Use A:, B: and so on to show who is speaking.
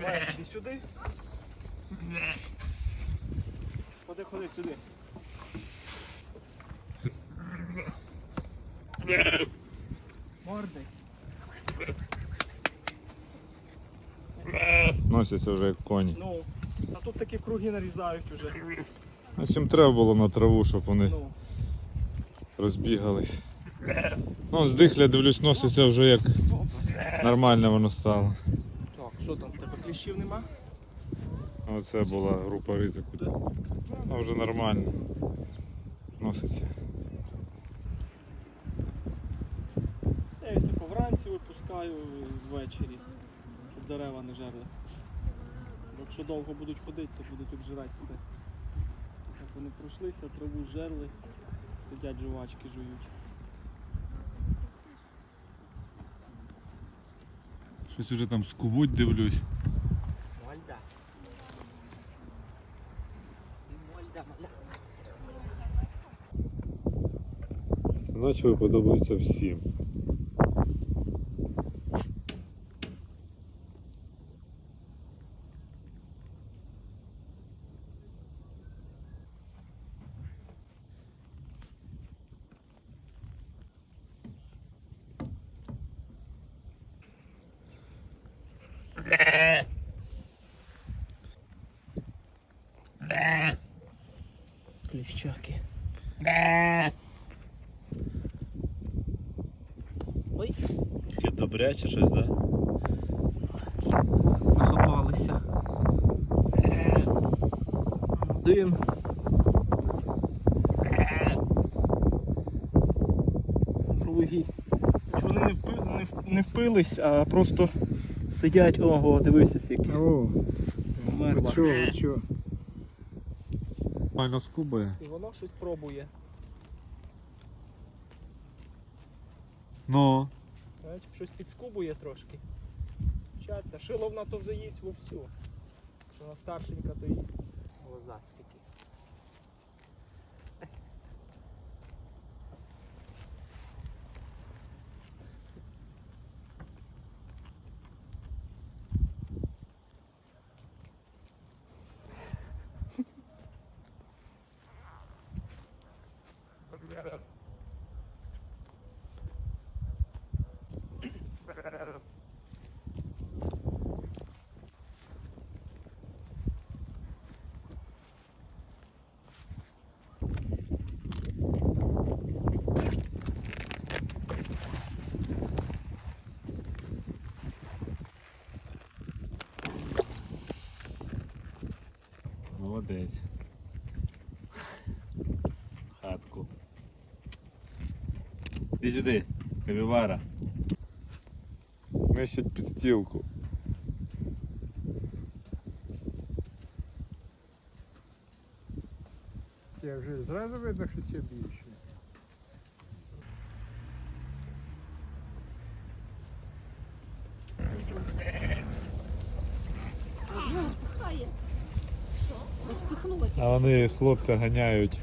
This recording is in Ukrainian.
A: Давай, іди сюди. Ходи, ходи сюди. Морди.
B: Носяться вже як коні.
A: Ну, а тут такі круги нарізають уже.
B: А чим треба було на траву, щоб вони
A: Ну,
B: розбігались. Ну, здихля, дивлюсь, носиться вже як нормально воно стало.
A: так, що там, в тебе кліщів нема?
B: Оце була група ризику. Ну, вже нормально. Носиться.
A: Я їх тако вранці випускаю і ввечері, щоб дерева не жерли. Якщо довго будуть ходити, то будуть обжирати все. Так вони пройшлися, траву жерли, сидять жувачки жують.
B: Щось уже там скубуть, дивлюсь. Синачеви подобаються всім. Yeah.
A: Кліщаки. Ой,
B: Таке добряче щось, так?
A: нахапалися. Один. Другий. Чи вони не, впи, не, в- не впились, а просто сидять, ого, дивися скільки.
C: О,
A: Вмерла.
C: чого, чого?
B: Нормально скубає.
A: І воно щось пробує.
B: Ну.
A: Знаєш, щось підскубує трошки. Вчаться. Шиловна то вже їсть вовсю. Що вона старшенька, то й глазастики.
B: Молодець. Іди сюди, кавівара. Нищить підстілку.
C: Це вже зразу видно, що це більше.
B: А вони хлопця ганяють